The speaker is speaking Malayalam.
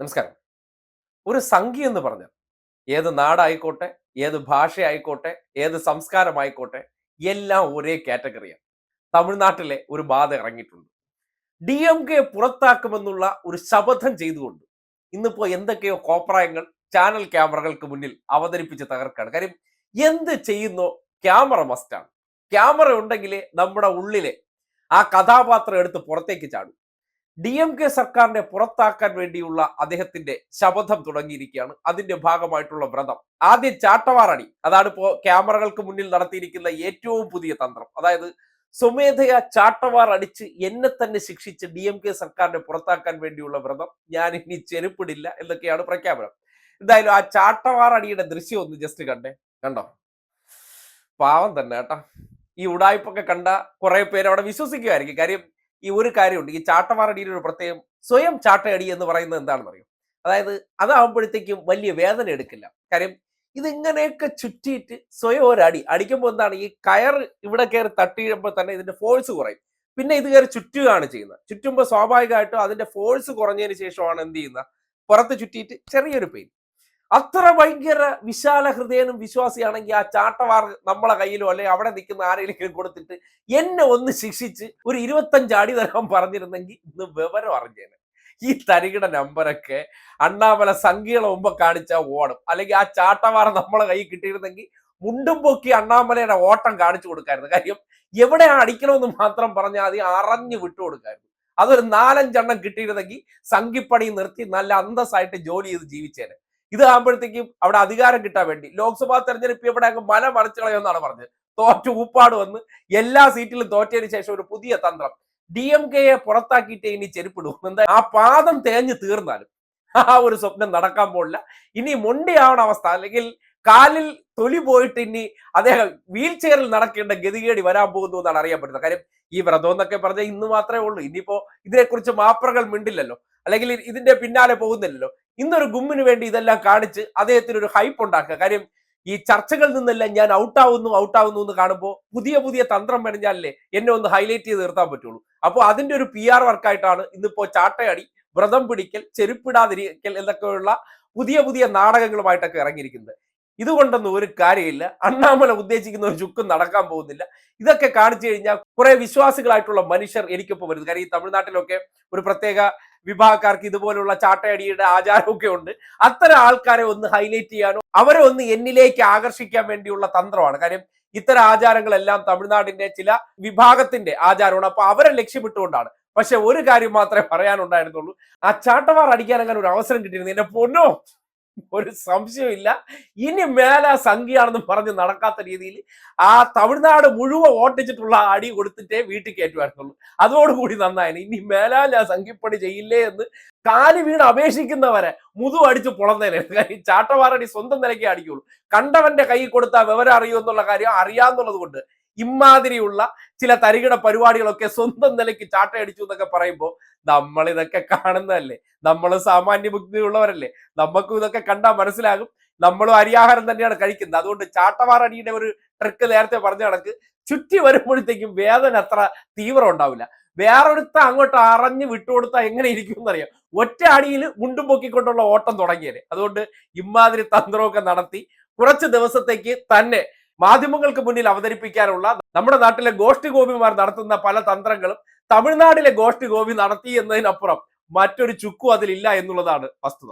നമസ്കാരം. ഒരു സംഖ്യ എന്ന് പറഞ്ഞാൽ ഏത് നാടായിക്കോട്ടെ ഏത് ഭാഷയായിക്കോട്ടെ ഏത് സംസ്കാരമായിക്കോട്ടെ എല്ലാം ഒരേ കാറ്റഗറിയാണ്. തമിഴ്നാട്ടിലെ ഒരു ബാധ ഇറങ്ങിയിട്ടുണ്ട്. ഡി എം കെ പുറത്താക്കുമെന്നുള്ള ഒരു ശപഥം ചെയ്തുകൊണ്ട് ഇന്നിപ്പോ എന്തൊക്കെയോ കോപ്രായങ്ങൾ ചാനൽ ക്യാമറകൾക്ക് മുന്നിൽ അവതരിപ്പിച്ച് തകർക്കാണ് കാര്യം എന്ത് ചെയ്യുന്നോ ക്യാമറ മസ്റ്റാണ്. ക്യാമറ ഉണ്ടെങ്കിലേ നമ്മുടെ ഉള്ളിലെ ആ കഥാപാത്രം എടുത്ത് പുറത്തേക്ക് ചാടും. ഡി എം കെ സർക്കാരിനെ പുറത്താക്കാൻ വേണ്ടിയുള്ള അദ്ദേഹത്തിന്റെ ശപഥം തുടങ്ങിയിരിക്കുകയാണ്. അതിന്റെ ഭാഗമായിട്ടുള്ള വ്രതം. ആദ്യം ചാട്ടവാറടി. അതാണ് ഇപ്പോ ക്യാമറകൾക്ക് മുന്നിൽ നടത്തിയിരിക്കുന്ന ഏറ്റവും പുതിയ തന്ത്രം. അതായത് സ്വമേധയ ചാട്ടവാർ അടിച്ച് എന്നെ തന്നെ ശിക്ഷിച്ച് ഡി എം കെ സർക്കാരിനെ പുറത്താക്കാൻ വേണ്ടിയുള്ള വ്രതം. ഞാൻ ഇനി ചെരുപ്പിടില്ല എന്നൊക്കെയാണ് പ്രഖ്യാപനം. എന്തായാലും ആ ചാട്ടവാറടിയുടെ ദൃശ്യം ഒന്ന് ജസ്റ്റ് കണ്ടേ. കണ്ടോ? പാവം തന്നെ കേട്ടാ. ഈ ഉടായ്പൊക്കെ കണ്ട കുറെ പേര് അവിടെ വിശ്വസിക്കുമായിരിക്കും. കാര്യം ഈ ഒരു കാര്യമുണ്ട്. ഈ ചാട്ടവാറടിയുടെ ഒരു പ്രത്യേകം സ്വയം ചാട്ടയടി എന്ന് പറയുന്നത് എന്താണെന്ന് അറിയും അതായത് അതാകുമ്പോഴത്തേക്കും വലിയ വേദന എടുക്കില്ല. കാര്യം ഇതിങ്ങനെയൊക്കെ ചുറ്റിയിട്ട് സ്വയം ഒരടി. അടിക്കുമ്പോൾ എന്താണ്? ഈ കയർ ഇവിടെ കയറി തട്ടിയുമ്പോൾ തന്നെ ഇതിന്റെ ഫോഴ്സ് കുറയും. പിന്നെ ഇത് കയറി ചുറ്റുകയാണ് ചെയ്യുന്നത്. ചുറ്റുമ്പോൾ സ്വാഭാവികമായിട്ടും അതിന്റെ ഫോഴ്സ് കുറഞ്ഞതിന് ശേഷമാണ് എന്ത് ചെയ്യുന്നത്? പുറത്ത് ചുറ്റിയിട്ട് ചെറിയൊരു പെയിൻ. അത്ര ഭയങ്കര വിശാല ഹൃദയനും വിശ്വാസിയാണെങ്കിൽ ആ ചാട്ടവാർ നമ്മളെ കയ്യിലോ അല്ലെങ്കിൽ അവിടെ നിൽക്കുന്ന ആരെങ്കിലും കൊടുത്തിട്ട് എന്നെ ഒന്ന് ശിക്ഷിച്ച് ഒരു ഇരുപത്തഞ്ചാടി തരാൻ പറഞ്ഞിരുന്നെങ്കിൽ ഇന്ന് വിവരം അറിഞ്ഞേനെ. ഈ തരികിട നമ്പറൊക്കെ അണ്ണാമല സംഖ്യകളെ മുമ്പ് കാണിച്ച ഓടും അല്ലെങ്കിൽ ആ ചാട്ടവാർ നമ്മളെ കയ്യിൽ കിട്ടിയിരുന്നെങ്കിൽ മുണ്ടും പൊക്കി അണ്ണാമലയുടെ ഓട്ടം കാണിച്ചു കൊടുക്കായിരുന്നു. കാര്യം എവിടെയാണ് അടിക്കണമെന്ന് മാത്രം പറഞ്ഞാൽ അതി അറിഞ്ഞു വിട്ടു കൊടുക്കായിരുന്നു. അതൊരു നാലഞ്ചെണ്ണം കിട്ടിയിരുന്നെങ്കിൽ സംഘിപ്പണി നിർത്തി നല്ല അന്തസ്സായിട്ട് ജോലി ചെയ്ത് ജീവിച്ചേനെ. ഇത് ആകുമ്പോഴത്തേക്കും അവിടെ അധികാരം കിട്ടാൻ വേണ്ടി. ലോക്സഭാ തെരഞ്ഞെടുപ്പ് ഇവിടെ അങ്ങ് മല മറിച്ചു പറഞ്ഞത്. തോറ്റു ഊപ്പാട് വന്ന് എല്ലാ സീറ്റിലും തോറ്റതിന് ശേഷം ഒരു പുതിയ തന്ത്രം. ഡി എം കെയെ പുറത്താക്കിയിട്ട് ഇനി ചെരുപ്പിടും. എന്താ? ആ പാദം തേഞ്ഞു തീർന്നാലും ആ ഒരു സ്വപ്നം നടക്കാൻ പോലില്ല ഇനി മൊണ്ടിയാവണ അവസ്ഥ. അല്ലെങ്കിൽ കാലിൽ തൊലി പോയിട്ട് ഇനി അദ്ദേഹം വീൽ ചെയറിൽ നടക്കേണ്ട ഗതികേടി വരാൻ പോകുന്നു എന്നാണ് അറിയാൻ പറ്റുന്നത്. കാര്യം ഈ വ്രതം എന്നൊക്കെ പറഞ്ഞാൽ ഇന്ന് മാത്രമേ ഉള്ളൂ. ഇനിയിപ്പോ ഇതിനെക്കുറിച്ച് മാപ്രകൾ മിണ്ടില്ലല്ലോ. അല്ലെങ്കിൽ ഇതിന്റെ പിന്നാലെ പോകുന്നില്ലല്ലോ. ഇന്നൊരു ഗുമ്മിന് വേണ്ടി ഇതെല്ലാം കാണിച്ച് അദ്ദേഹത്തിന് ഒരു ഹൈപ്പ് ഉണ്ടാക്കുക. കാര്യം ഈ ചർച്ചകളിൽ നിന്നെല്ലാം ഞാൻ ഔട്ടാവുന്നു ഔട്ടാവുന്നു എന്ന് കാണുമ്പോൾ പുതിയ പുതിയ തന്ത്രം മെനഞ്ഞാലേ എന്നെ ഒന്ന് ഹൈലൈറ്റ് ചെയ്ത് നിർത്താൻ പറ്റുള്ളൂ. അപ്പോൾ അതിന്റെ ഒരു പി ആർ വർക്കായിട്ടാണ് ഇന്നിപ്പോ ചാട്ടയടി വ്രതം പിടിക്കൽ ചെരുപ്പിടാതിരിക്കൽ എന്നൊക്കെയുള്ള പുതിയ പുതിയ നാടകങ്ങളുമായിട്ടൊക്കെ ഇറങ്ങിയിരിക്കുന്നത്. ഇതുകൊണ്ടൊന്നും ഒരു കാര്യമില്ല. അണ്ണാമല ഉദ്ദേശിക്കുന്ന ഒരു ചുക്കും നടക്കാൻ പോകുന്നില്ല. ഇതൊക്കെ കാണിച്ചു കഴിഞ്ഞാൽ കുറെ വിശ്വാസികളായിട്ടുള്ള മനുഷ്യർ എനിക്കൊപ്പം വരുന്നത് കാര്യം ഈ തമിഴ്നാട്ടിലൊക്കെ ഒരു പ്രത്യേക വിഭാഗക്കാർക്ക് ഇതുപോലുള്ള ചാട്ടയടിയുടെ ആചാരമൊക്കെ ഉണ്ട്. അത്തരം ആൾക്കാരെ ഒന്ന് ഹൈലൈറ്റ് ചെയ്യാനോ അവരെ ഒന്ന് എന്നിലേക്ക് ആകർഷിക്കാൻ വേണ്ടിയുള്ള തന്ത്രമാണ്. കാര്യം ഇത്തരം ആചാരങ്ങളെല്ലാം തമിഴ്നാടിന്റെ ചില വിഭാഗത്തിന്റെ ആചാരമാണ്. അപ്പൊ അവരെ ലക്ഷ്യമിട്ടുകൊണ്ടാണ്. പക്ഷെ ഒരു കാര്യം മാത്രമേ പറയാനുണ്ടായിരുന്നുള്ളൂ. ആ ചാട്ടവാർ അടിക്കാൻ അങ്ങനെ ഒരു അവസരം കിട്ടിയിരുന്നു. എന്റെ പൊന്നോ! ഒരു സംശയമില്ല ഇനി മേലെ സംഖ്യയാണെന്ന് പറഞ്ഞ് നടക്കാത്ത രീതിയിൽ ആ തമിഴ്നാട് മുഴുവൻ ഓട്ടിച്ചിട്ടുള്ള അടി കൊടുത്തിട്ടേ വീട്ടിൽ കയറ്റുമായിരുന്നുള്ളൂ. അതോടുകൂടി നന്നായിരുന്നു ഇനി മേലാൽ ആ സംഖ്യപ്പണി ചെയ്യില്ലേ എന്ന് കാലി വീണ് അപേക്ഷിക്കുന്നവരെ മുതു അടിച്ച് പൊളന്നേനെ. ചാട്ടവാറടി സ്വന്തം നിലയ്ക്ക് അടിക്കുള്ളൂ. കണ്ടവന്റെ കൈ കൊടുത്താൽ വിവരം അറിയൂ എന്നുള്ള കാര്യം അറിയാന്നുള്ളത് കൊണ്ട് ഇമാതിരിയുള്ള ചില തരികിട പരിപാടികളൊക്കെ സ്വന്തം നിലയ്ക്ക് ചാട്ടയടിച്ചു എന്നൊക്കെ പറയുമ്പോൾ നമ്മൾ ഇതൊക്കെ കാണുന്നതല്ലേ? നമ്മൾ സാമാന്യ ബുദ്ധിയുള്ളവരല്ലേ? നമുക്കും ഇതൊക്കെ കണ്ടാൽ മനസ്സിലാകും. നമ്മളും അരിയാഹാരം തന്നെയാണ് കഴിക്കുന്നത്. അതുകൊണ്ട് ചാട്ടവാറടിയുടെ ഒരു ട്രിക്ക് നേരത്തെ പറഞ്ഞ കണക്ക് ചുറ്റി വരുമ്പോഴത്തേക്കും വേദന അത്ര തീവ്രം ഉണ്ടാവില്ല. വേറൊരുത്ത അങ്ങോട്ട് അറിഞ്ഞ് വിട്ടുകൊടുത്താൽ എങ്ങനെ ഇരിക്കും എന്നറിയാം ഒറ്റ അടിയിൽ മുണ്ടും പൊക്കിക്കൊണ്ടുള്ള ഓട്ടം തുടങ്ങിയത് അതുകൊണ്ട് ഇമാതിരി തന്ത്രമൊക്കെ നടത്തി കുറച്ച് ദിവസത്തേക്ക് തന്നെ മാധ്യമങ്ങൾക്ക് മുന്നിൽ അവതരിപ്പിക്കാനുള്ള നമ്മുടെ നാട്ടിലെ ഗോഷ്ഠി ഗോപിമാർ നടത്തുന്ന പല തന്ത്രങ്ങളും തമിഴ്നാട്ടിലെ ഗോഷ്ഠി ഗോപി നടത്തി എന്നതിനപ്പുറം മറ്റൊരു ചുക്കും അതിലില്ല എന്നുള്ളതാണ് വസ്തുത.